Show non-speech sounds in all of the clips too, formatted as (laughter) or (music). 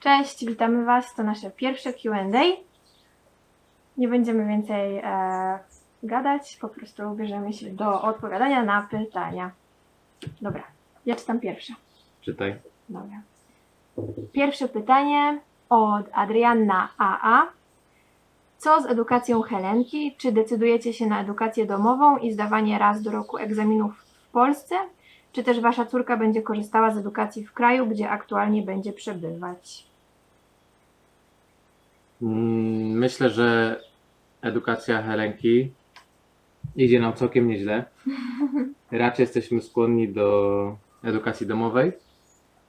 Cześć, witamy Was. To nasze pierwsze QA. Nie będziemy więcej e, gadać, po prostu bierzemy się do odpowiadania na pytania. Dobra, ja czytam pierwsze. Czytaj. Dobra. Pierwsze pytanie od Adrianna AA. Co z edukacją Helenki? Czy decydujecie się na edukację domową i zdawanie raz do roku egzaminów w Polsce? Czy też wasza córka będzie korzystała z edukacji w kraju, gdzie aktualnie będzie przebywać? Mm, Myślę, że edukacja Helenki idzie nam całkiem nieźle. Raczej jesteśmy skłonni do edukacji domowej.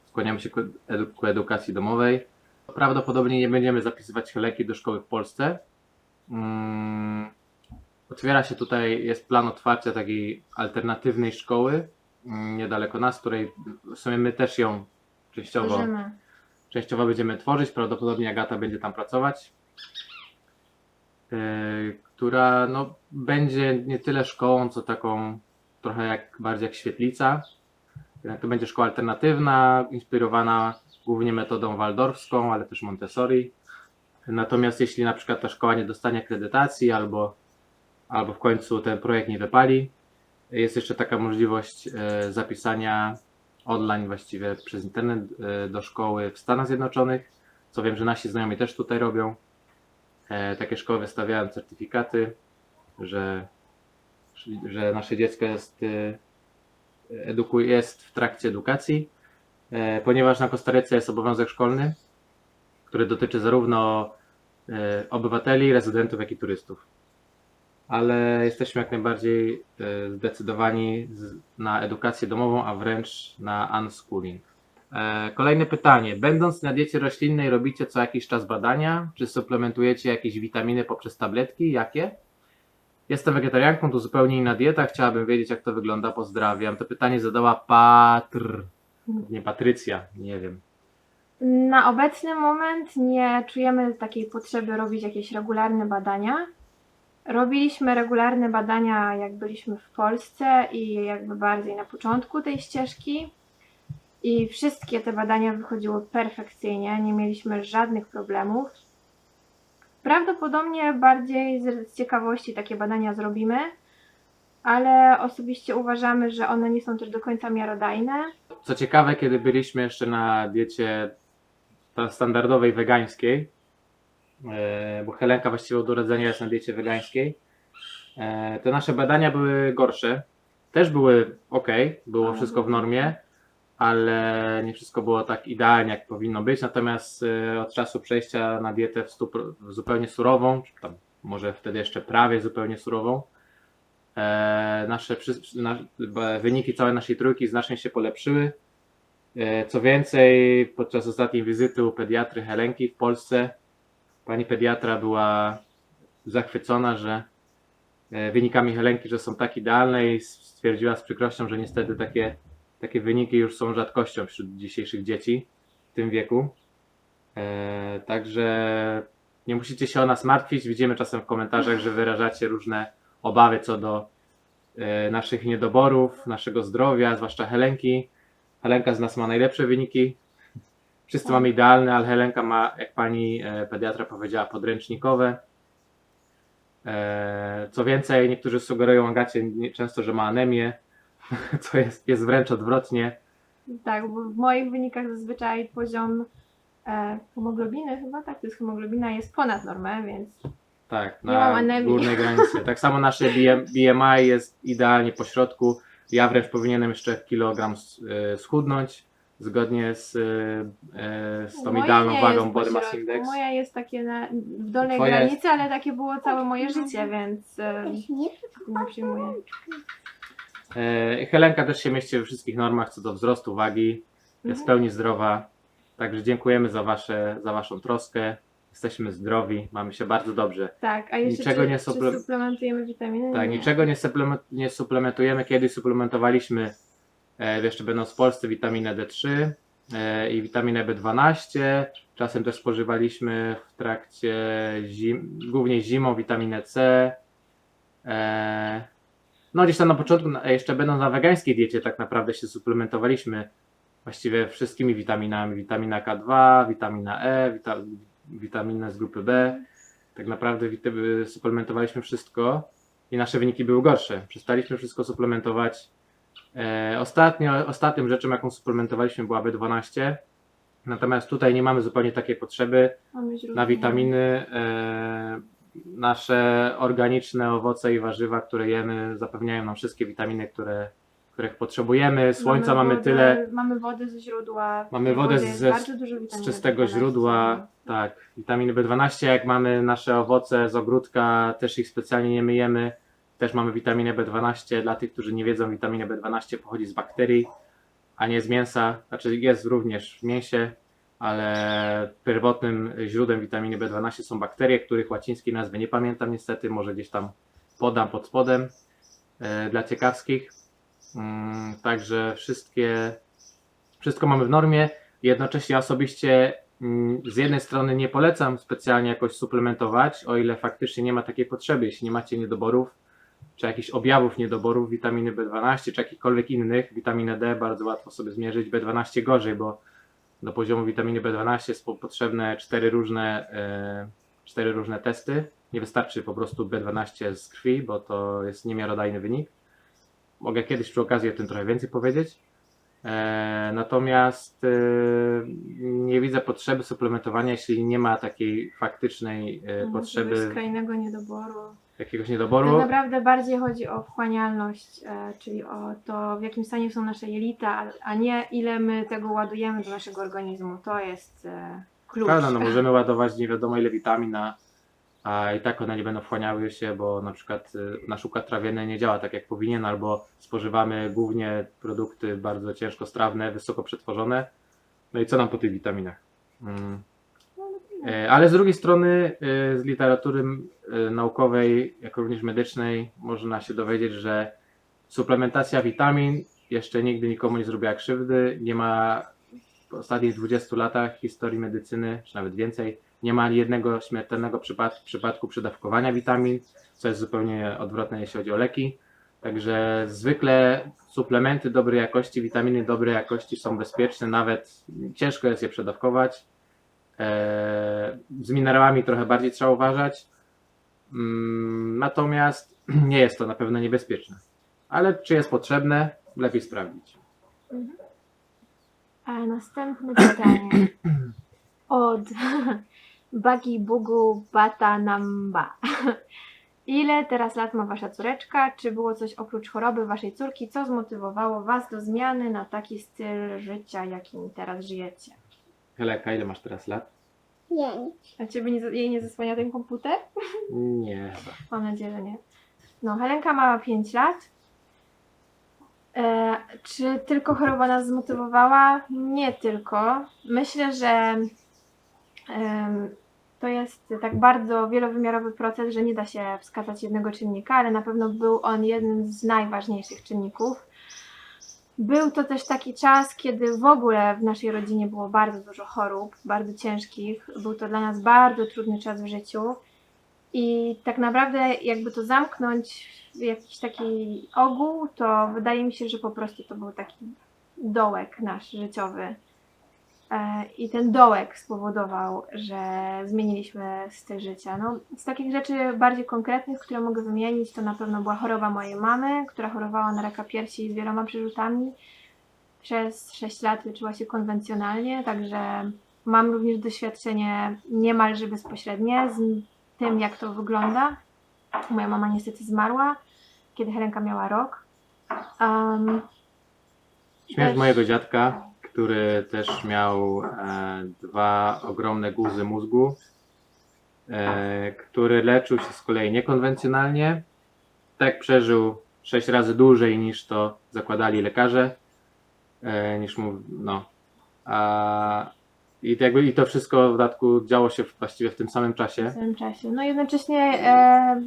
Skłaniamy się ku, edu, ku edukacji domowej. Prawdopodobnie nie będziemy zapisywać Helenki do szkoły w Polsce. Mm, Otwiera się tutaj, jest plan otwarcia takiej alternatywnej szkoły mm, niedaleko nas, której w sumie my też ją częściowo Tworzymy. Częściowo będziemy tworzyć, prawdopodobnie Agata będzie tam pracować, yy, która no, będzie nie tyle szkołą, co taką trochę jak bardziej jak świetlica. Yy, To będzie szkoła alternatywna, inspirowana głównie metodą waldorfską, ale też Montessori. Natomiast jeśli na przykład ta szkoła nie dostanie akredytacji albo, albo w końcu ten projekt nie wypali, jest jeszcze taka możliwość e, zapisania online właściwie przez internet e, do szkoły w Stanach Zjednoczonych, co wiem, że nasi znajomi też tutaj robią. E, Takie szkoły wystawiają certyfikaty, że, że nasze dziecko jest, e, eduku, jest w trakcie edukacji, ponieważ na Kostaryce jest obowiązek szkolny, który dotyczy zarówno obywateli, rezydentów, jak i turystów. Ale jesteśmy jak najbardziej e, zdecydowani na edukację domową, a wręcz na unschooling. E, Kolejne pytanie. Będąc na diecie roślinnej, robicie co jakiś czas badania? Czy suplementujecie jakieś witaminy poprzez tabletki? Jakie? Jestem wegetarianką, to zupełnie inna dieta. Chciałabym wiedzieć, jak to wygląda. Pozdrawiam. To pytanie zadała Patr. Nie Patrycja, nie wiem. Na obecny moment nie czujemy takiej potrzeby robić jakieś regularne badania. Robiliśmy regularne badania, jak byliśmy w Polsce i jakby bardziej na początku tej ścieżki. I wszystkie te badania wychodziły perfekcyjnie, nie mieliśmy żadnych problemów. Prawdopodobnie bardziej z ciekawości takie badania zrobimy, ale osobiście uważamy, że one nie są też do końca miarodajne. Co ciekawe, kiedy byliśmy jeszcze na diecie ta- standardowej wegańskiej, bo Helenka właściwie od urodzenia jest na diecie wegańskiej, e, te nasze badania były gorsze. Też były ok, było wszystko w normie, ale nie wszystko było tak idealnie, jak powinno być. Natomiast e, od czasu przejścia na dietę w stu, w zupełnie surową, czy tam może wtedy jeszcze prawie zupełnie surową, e, nasze wyniki całej naszej trójki znacznie się polepszyły. E, Co więcej, podczas ostatniej wizyty u pediatry Helenki w Polsce, pani pediatra była zachwycona, że e, wynikami Helenki, że są tak idealne i stwierdziła z przykrością, że niestety takie, takie wyniki już są rzadkością wśród dzisiejszych dzieci w tym wieku. E, Także nie musicie się o nas martwić. Widzimy czasem w komentarzach, że wyrażacie różne obawy co do e, naszych niedoborów, naszego zdrowia, zwłaszcza Helenki. Helenka z nas ma najlepsze wyniki. Wszyscy Tak. mamy idealne, ale Helenka ma, jak pani e, pediatra powiedziała, podręcznikowe. E, Co więcej, niektórzy sugerują Agacie często, że ma anemię, (laughs) co jest, jest wręcz odwrotnie. Tak, bo w moich wynikach zazwyczaj poziom e, hemoglobiny, chyba tak, to jest hemoglobina, jest ponad normę, więc Tak, na górnej granicy. Tak samo nasze BM, BMI jest idealnie po środku. Ja wręcz powinienem jeszcze kilogram schudnąć, zgodnie z, e, e, z tą moje idealną nie wagą jest Body Mass pośrodku. Index. Moja jest takie na, w dolnej Twoja granicy, ale takie było całe moje życie, więc e, nie przyjmuję. E, Helenka też się mieści we wszystkich normach co do wzrostu wagi, jest w pełni zdrowa. Także dziękujemy za, wasze, za Waszą troskę. Jesteśmy zdrowi, mamy się bardzo dobrze. Tak, a jeszcze Niczego czy, nie czy suple- suplementujemy witaminy? Tak, Nie. niczego nie, suplement, nie suplementujemy. Kiedyś suplementowaliśmy, jeszcze będąc w Polsce, witaminę D3 e, i witaminę B12. Czasem też spożywaliśmy w trakcie, zim, głównie zimą, witaminę C. E, no gdzieś tam na początku, jeszcze będąc na wegańskiej diecie, tak naprawdę się suplementowaliśmy właściwie wszystkimi witaminami. Witamina K2, witamina E, wita, witaminy z grupy B. Tak naprawdę suplementowaliśmy wszystko i nasze wyniki były gorsze. Przestaliśmy wszystko suplementować. E, ostatnio, ostatnią rzeczą, jaką suplementowaliśmy była B12. Natomiast tutaj nie mamy zupełnie takiej potrzeby na witaminy. E, nasze organiczne owoce i warzywa, które jemy, zapewniają nam wszystkie witaminy, które, których potrzebujemy. Słońca mamy, wodę, tyle, Mamy wodę ze źródła. Mamy wodę ze- z czystego B12. źródła. Tak, witaminy B12, jak mamy nasze owoce z ogródka, też ich specjalnie nie myjemy. Też mamy witaminę B12. Dla tych, którzy nie wiedzą, witaminę B12 pochodzi z bakterii, a nie z mięsa. Znaczy jest również w mięsie, ale pierwotnym źródłem witaminy B12 są bakterie, których łacińskiej nazwy nie pamiętam niestety, może gdzieś tam podam pod spodem e, dla ciekawskich. Mm, Także wszystkie, wszystko mamy w normie. Jednocześnie osobiście mm, z jednej strony nie polecam specjalnie jakoś suplementować, o ile faktycznie nie ma takiej potrzeby. Jeśli nie macie niedoborów, czy jakichś objawów niedoborów witaminy B12, czy jakichkolwiek innych, witaminę D bardzo łatwo sobie zmierzyć, B12 gorzej, bo do poziomu witaminy B12 jest po- potrzebne cztery różne, e, cztery różne testy. Nie wystarczy po prostu B12 z krwi, bo to jest niemiarodajny wynik. Mogę kiedyś przy okazji o tym trochę więcej powiedzieć. E, natomiast e, nie widzę potrzeby suplementowania, jeśli nie ma takiej faktycznej Mhm, potrzeby Skrajnego niedoboru. Jakiegoś Tak niedoboru. naprawdę bardziej chodzi o wchłanialność, e, czyli o to, w jakim stanie są nasze jelita, a- a nie ile my tego ładujemy do naszego organizmu. To jest e, klucz. Prawda, no możemy ładować nie wiadomo ile witamin, a, a i tak one nie będą wchłaniały się, bo na przykład y, nasz układ trawienny nie działa tak jak powinien, albo spożywamy głównie produkty bardzo ciężkostrawne, wysoko przetworzone. No i co nam po tych witaminach? Mm. E, Ale z drugiej strony y, z literatury y, naukowej, jak również medycznej można się dowiedzieć, że suplementacja witamin jeszcze nigdy nikomu nie zrobiła krzywdy. Nie ma w ostatnich 20 latach historii medycyny, czy nawet więcej, nie ma jednego śmiertelnego przypad- przypadku przedawkowania witamin, co jest zupełnie odwrotne, jeśli chodzi o leki. Także zwykle suplementy dobrej jakości, witaminy dobrej jakości są bezpieczne, nawet ciężko jest je przedawkować. Eee, Z minerałami trochę bardziej trzeba uważać. Mm, Natomiast (clears throat) nie jest to na pewno niebezpieczne. Ale czy jest potrzebne, lepiej sprawdzić. A następne (clears throat) pytanie od (laughs) Bagi Bugu Bata Namba. (laughs) Ile teraz lat ma wasza córeczka? Czy było coś oprócz choroby waszej córki, co zmotywowało was do zmiany na taki styl życia, jakim teraz żyjecie? Heleka, ile masz teraz lat? Pięć. A ciebie nie, jej nie zasłania ten komputer? (laughs) Nie, chyba. Mam nadzieję, że nie. No, Helenka ma 5 lat. E, czy tylko choroba nas zmotywowała? Nie tylko. Myślę, że em, to jest tak bardzo wielowymiarowy proces, że nie da się wskazać jednego czynnika, ale na pewno był on jednym z najważniejszych czynników. Był to też taki czas, kiedy w ogóle w naszej rodzinie było bardzo dużo chorób, bardzo ciężkich. Był to dla nas bardzo trudny czas w życiu. I tak naprawdę, jakby to zamknąć w jakiś taki ogół, to wydaje mi się, że po prostu to był taki dołek nasz życiowy. E, I ten dołek spowodował, że zmieniliśmy styl życia. No, z takich rzeczy bardziej konkretnych, które mogę wymienić, to na pewno była choroba mojej mamy, która chorowała na raka piersi z wieloma przerzutami. Przez 6 lat leczyła się konwencjonalnie, także mam również doświadczenie niemalże bezpośrednie z tym, jak to wygląda. Moja mama niestety zmarła, kiedy Helenka miała rok. Um, Śmierć Też- mojego dziadka, który też miał e, dwa ogromne guzy mózgu, e, który leczył się z kolei niekonwencjonalnie. Tak przeżył sześć razy dłużej niż to zakładali lekarze, e, niż mu, no. A, i, jakby, I to wszystko w dodatku działo się właściwie w tym samym w czasie. tym czasie. No jednocześnie e,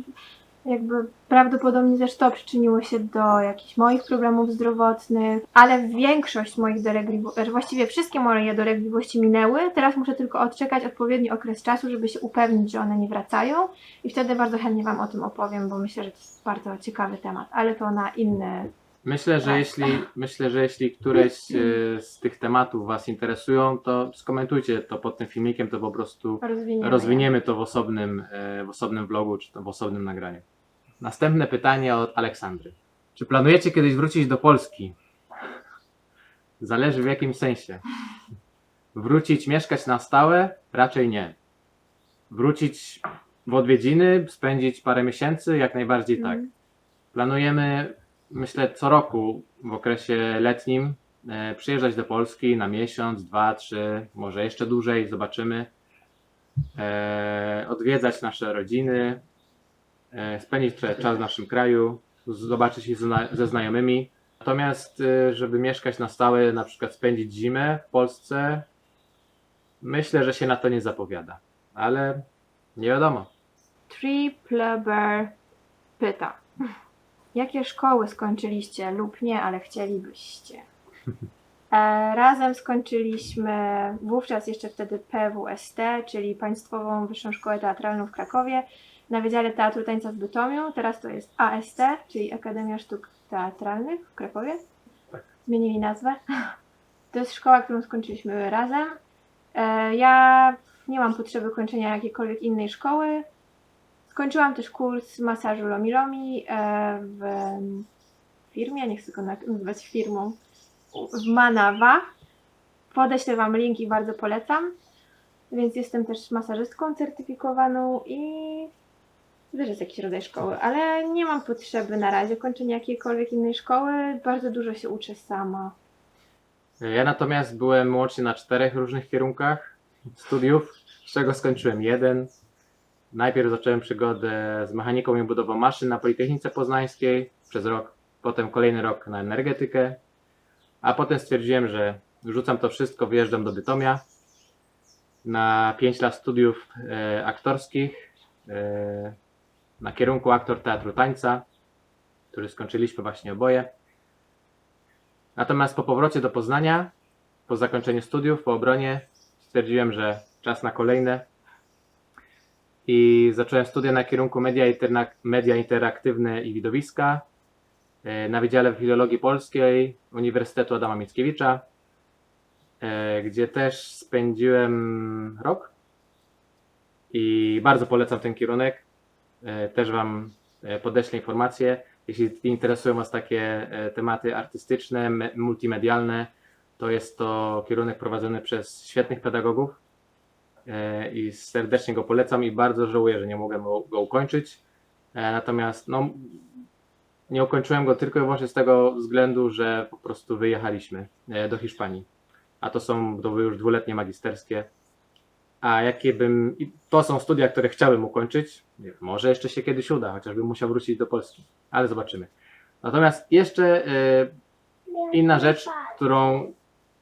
jakby prawdopodobnie też to przyczyniło się do jakichś moich problemów zdrowotnych, ale większość moich dolegliwości, właściwie wszystkie moje dolegliwości minęły. Teraz muszę tylko odczekać odpowiedni okres czasu, żeby się upewnić, że one nie wracają i wtedy bardzo chętnie Wam o tym opowiem, bo myślę, że to jest bardzo ciekawy temat, ale to na inny Myślę, że Tak. jeśli, myślę, że jeśli któreś e, z tych tematów Was interesują, to skomentujcie to pod tym filmikiem, to po prostu Rozwiniemy. rozwiniemy to w osobnym, e, w osobnym vlogu, czy to w osobnym nagraniu. Następne pytanie od Aleksandry. Czy planujecie kiedyś wrócić do Polski? Zależy w jakim sensie. Wrócić, mieszkać na stałe? Raczej nie. Wrócić w odwiedziny, spędzić parę miesięcy? Jak najbardziej tak. Mhm. Planujemy, myślę, co roku w okresie letnim e, przyjeżdżać do Polski na miesiąc, dwa, trzy, może jeszcze dłużej, zobaczymy. E, odwiedzać nasze rodziny, spędzić trochę czas w naszym kraju, zobaczyć się ze zna- ze znajomymi. Natomiast, e, żeby mieszkać na stałe, na przykład spędzić zimę w Polsce, myślę, że się na to nie zapowiada. Ale nie wiadomo. Tripleber pyta. Jakie szkoły skończyliście lub nie, ale chcielibyście? E, razem skończyliśmy wówczas jeszcze wtedy PWST, czyli Państwową Wyższą Szkołę Teatralną w Krakowie, na Wydziale Teatru Tańca w Bytomiu. Teraz to jest AST, czyli Akademia Sztuk Teatralnych w Krakowie. Tak. Zmienili nazwę. (laughs) To jest szkoła, którą skończyliśmy razem. E, ja nie mam potrzeby kończenia jakiejkolwiek innej szkoły. Skończyłam też kurs masażu Lomi Lomi e, w firmie, nie chcę go na- nazywać firmą, w Manawa. Podeślę Wam link i bardzo polecam. Więc jestem też masażystką certyfikowaną i też jest jakiś rodzaj szkoły, ale nie mam potrzeby na razie kończenia jakiejkolwiek innej szkoły. Bardzo dużo się uczę sama. Ja natomiast byłem łącznie na czterech różnych kierunkach studiów, z czego skończyłem jeden. Najpierw zacząłem przygodę z mechaniką i budową maszyn na Politechnice Poznańskiej przez rok, potem kolejny rok na energetykę, a potem stwierdziłem, że rzucam to wszystko, wyjeżdżam do Bytomia na 5 lat studiów e, aktorskich e, na kierunku aktor teatru tańca, który skończyliśmy właśnie oboje. Natomiast po powrocie do Poznania, po zakończeniu studiów, po obronie, stwierdziłem, że czas na kolejne. I zacząłem studia na kierunku media, interna- media interaktywne i widowiska e, na Wydziale Filologii Polskiej Uniwersytetu Adama Mickiewicza, e, gdzie też spędziłem rok. I bardzo polecam ten kierunek. E, Też Wam e, podeślę informacje. Jeśli interesują Was takie e, tematy artystyczne, me- multimedialne, to jest to kierunek prowadzony przez świetnych pedagogów i serdecznie go polecam i bardzo żałuję, że nie mogłem go, ukończyć. Natomiast no, nie ukończyłem go tylko i wyłącznie z tego względu, że po prostu wyjechaliśmy do Hiszpanii. A to są to były już dwuletnie magisterskie. A jakie bym. To są studia, które chciałbym ukończyć. Wiem, Może jeszcze się kiedyś uda, chociażbym musiał wrócić do Polski, ale zobaczymy. Natomiast jeszcze e, inna rzecz, którą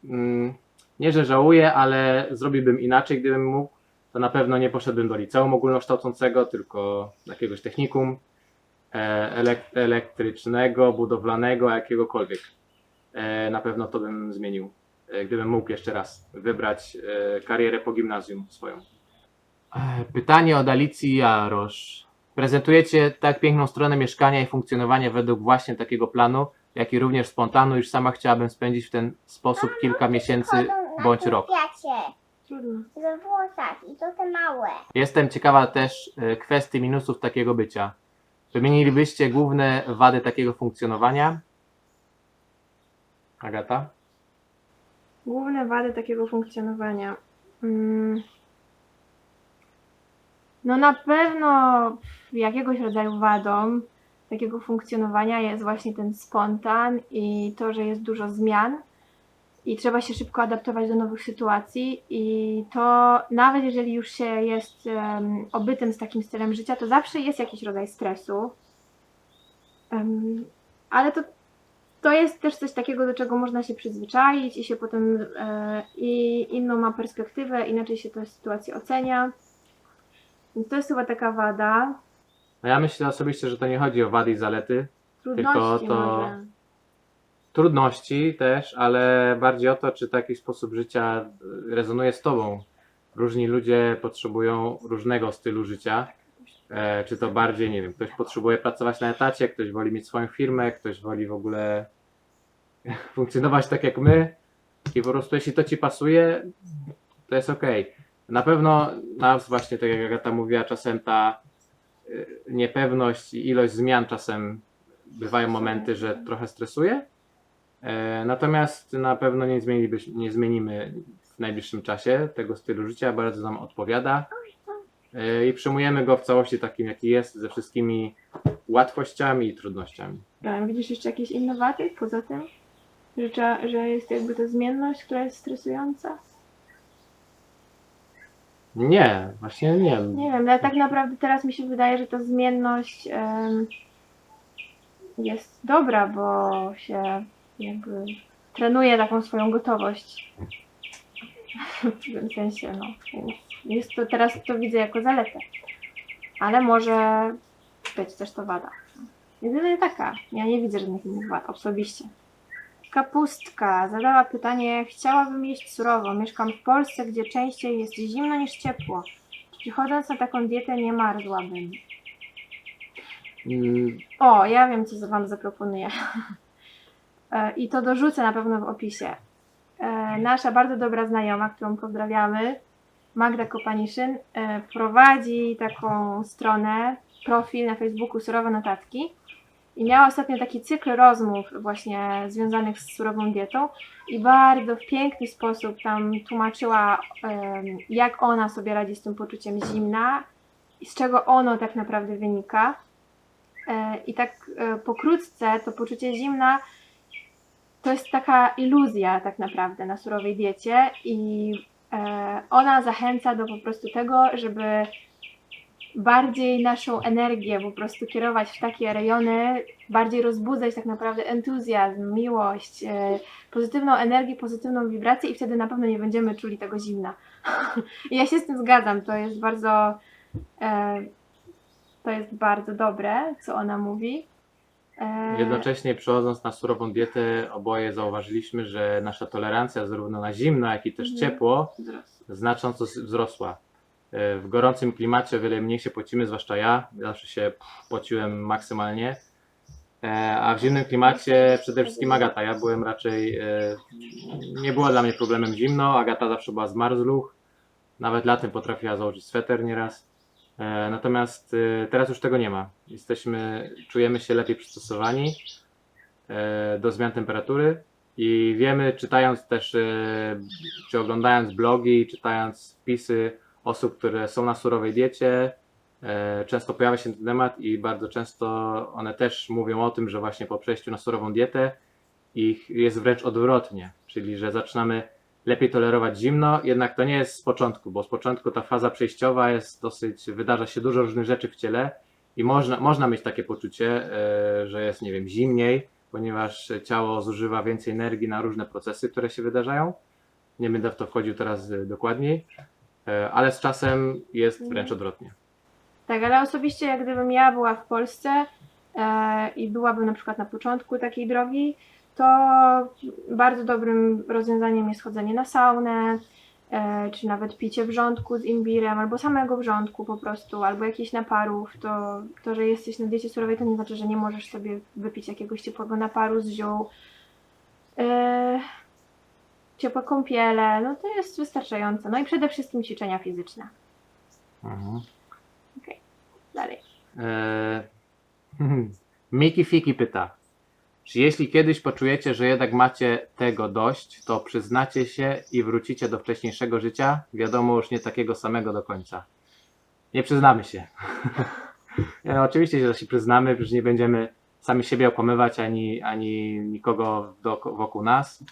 mm, nie, że żałuję, ale zrobiłbym inaczej, gdybym mógł, to na pewno nie poszedłbym do liceum ogólnokształcącego, tylko jakiegoś technikum e, elek- elektrycznego, budowlanego, jakiegokolwiek. E, Na pewno to bym zmienił, gdybym mógł jeszcze raz wybrać e, karierę po gimnazjum swoją. E, Pytanie od Alicji Jarosz. Prezentujecie tak piękną stronę mieszkania i funkcjonowania według właśnie takiego planu, jak i również spontanu, iż sama chciałabym spędzić w ten sposób kilka miesięcy bądź rok. Trudno. we włosach i to te małe. Jestem ciekawa też e, kwestii minusów takiego bycia. Wymienilibyście główne wady takiego funkcjonowania? Agata? Główne wady takiego funkcjonowania. Mm. No na pewno jakiegoś rodzaju wadą takiego funkcjonowania jest właśnie ten spontan i to, że jest dużo zmian i trzeba się szybko adaptować do nowych sytuacji i to nawet jeżeli już się jest em, obytym z takim stylem życia, to zawsze jest jakiś rodzaj stresu. Em, ale to to jest też coś takiego, do czego można się przyzwyczaić i się potem e, i inną ma perspektywę, inaczej się tę sytuację ocenia. Więc to jest chyba taka wada. No ja myślę osobiście, że to nie chodzi o wady i zalety, Trudności to- może. trudności też, ale bardziej o to, czy taki sposób życia y, rezonuje z tobą. Różni ludzie potrzebują różnego stylu życia. E, czy to bardziej, nie wiem, ktoś potrzebuje pracować na etacie, ktoś woli mieć swoją firmę, ktoś woli w ogóle (laughs) funkcjonować tak jak my i po prostu jeśli to ci pasuje, to jest okej. Na pewno nas właśnie, tak jak Agata mówiła, czasem ta y, niepewność i ilość zmian czasem bywają momenty, że trochę stresuje. E, Natomiast na pewno nie, nie zmienimy w najbliższym czasie tego stylu życia, bardzo nam odpowiada E, i przyjmujemy go w całości takim, jaki jest, ze wszystkimi łatwościami i trudnościami. A widzisz jeszcze jakieś innowaty poza tym? Że, trzeba, że jest jakby ta zmienność, która jest stresująca? Nie, właśnie nie. Nie wiem, ale tak naprawdę teraz mi się wydaje, że ta zmienność em, jest dobra, bo się jakby trenuje taką swoją gotowość. W tym sensie, no. Jest to, teraz to widzę jako zaletę. Ale może być też to wada. Jedynie taka. Ja nie widzę żadnych innych wad, osobiście. Kapustka zadała pytanie, chciałabym jeść surowo. Mieszkam w Polsce, gdzie częściej jest zimno niż ciepło. Czy chodząc na taką dietę nie marzłabym? Mm, O, ja wiem, co Wam zaproponuję. (laughs) E, I to dorzucę na pewno w opisie. E, Nasza bardzo dobra znajoma, którą pozdrawiamy, Magda Kopaniszyn, e, prowadzi taką stronę, profil na Facebooku Surowe Notatki. I miała ostatnio taki cykl rozmów właśnie związanych z surową dietą i bardzo w piękny sposób tam tłumaczyła, jak ona sobie radzi z tym poczuciem zimna i z czego ono tak naprawdę wynika. E, I tak pokrótce to poczucie zimna to jest taka iluzja tak naprawdę na surowej diecie i e, ona zachęca do po prostu tego, żeby bardziej naszą energię po prostu kierować w takie rejony, bardziej rozbudzać tak naprawdę entuzjazm, miłość, e, pozytywną energię, pozytywną wibrację i wtedy na pewno nie będziemy czuli tego zimna. (laughs) Ja się z tym zgadzam, to jest bardzo e, to jest bardzo dobre, co ona mówi. E, Jednocześnie przechodząc na surową dietę, oboje zauważyliśmy, że nasza tolerancja zarówno na zimno, jak i też Mhm. ciepło znacząco wzrosła. E, W gorącym klimacie o wiele mniej się pocimy, zwłaszcza ja. Zawsze się pociłem maksymalnie. E, A w zimnym klimacie przede wszystkim Agata. Ja byłem raczej. Nie było dla mnie problemem zimno. Agata zawsze była zmarzluch. Nawet latem potrafiła założyć sweter nieraz. E, Natomiast e, teraz już tego nie ma. Jesteśmy, czujemy się lepiej przystosowani e, do zmian temperatury i wiemy, czytając też, czy oglądając blogi, czytając wpisy osób, które są na surowej diecie, często pojawia się ten temat i bardzo często one też mówią o tym, że właśnie po przejściu na surową dietę ich jest wręcz odwrotnie, czyli że zaczynamy lepiej tolerować zimno, jednak to nie jest z początku, bo z początku ta faza przejściowa jest dosyć, wydarza się dużo różnych rzeczy w ciele i można, można mieć takie poczucie, e, że jest, nie wiem, zimniej, ponieważ ciało zużywa więcej energii na różne procesy, które się wydarzają. Nie będę w to wchodził teraz e, dokładniej, e, ale z czasem jest wręcz odwrotnie. Tak, ale osobiście jak gdybym ja była w Polsce i byłabym na przykład na początku takiej drogi, to bardzo dobrym rozwiązaniem jest chodzenie na saunę, e, czy nawet picie wrzątku z imbirem, albo samego wrzątku po prostu, albo jakichś naparów. To, to, że jesteś na diecie surowej, to nie znaczy, że nie możesz sobie wypić jakiegoś ciepłego naparu z ziół. E, ciepłe kąpiele, no to jest wystarczające. No i przede wszystkim ćwiczenia fizyczne. Mhm. Dalej. Eee, (laughs) Miki Fiki pyta, czy jeśli kiedyś poczujecie, że jednak macie tego dość, to przyznacie się i wrócicie do wcześniejszego życia? Wiadomo, już nie takiego samego do końca. Nie przyznamy się. (laughs) No, oczywiście że się przyznamy, że nie będziemy sami siebie okłamywać ani, ani nikogo do, wokół nas.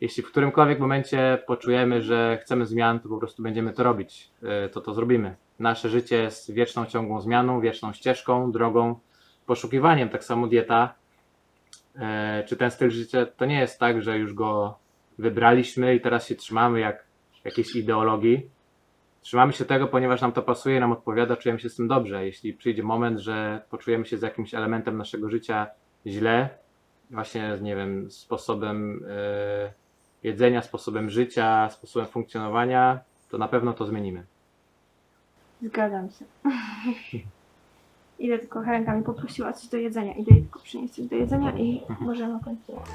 Jeśli w którymkolwiek momencie poczujemy, że chcemy zmian, to po prostu będziemy to robić. Yy, To to zrobimy. Nasze życie jest wieczną ciągłą zmianą, wieczną ścieżką, drogą, poszukiwaniem. Tak samo dieta, e, czy ten styl życia, to nie jest tak, że już go wybraliśmy i teraz się trzymamy jak jakiejś ideologii. Trzymamy się tego, ponieważ nam to pasuje, nam odpowiada, czujemy się z tym dobrze. Jeśli przyjdzie moment, że poczujemy się z jakimś elementem naszego życia źle, właśnie, nie wiem, sposobem e, jedzenia, sposobem życia, sposobem funkcjonowania, to na pewno to zmienimy. Zgadzam się. (laughs) Idę tylko Helenka mi poprosiła coś do jedzenia. Idę jej tylko przynieść coś do jedzenia i możemy kontynuować.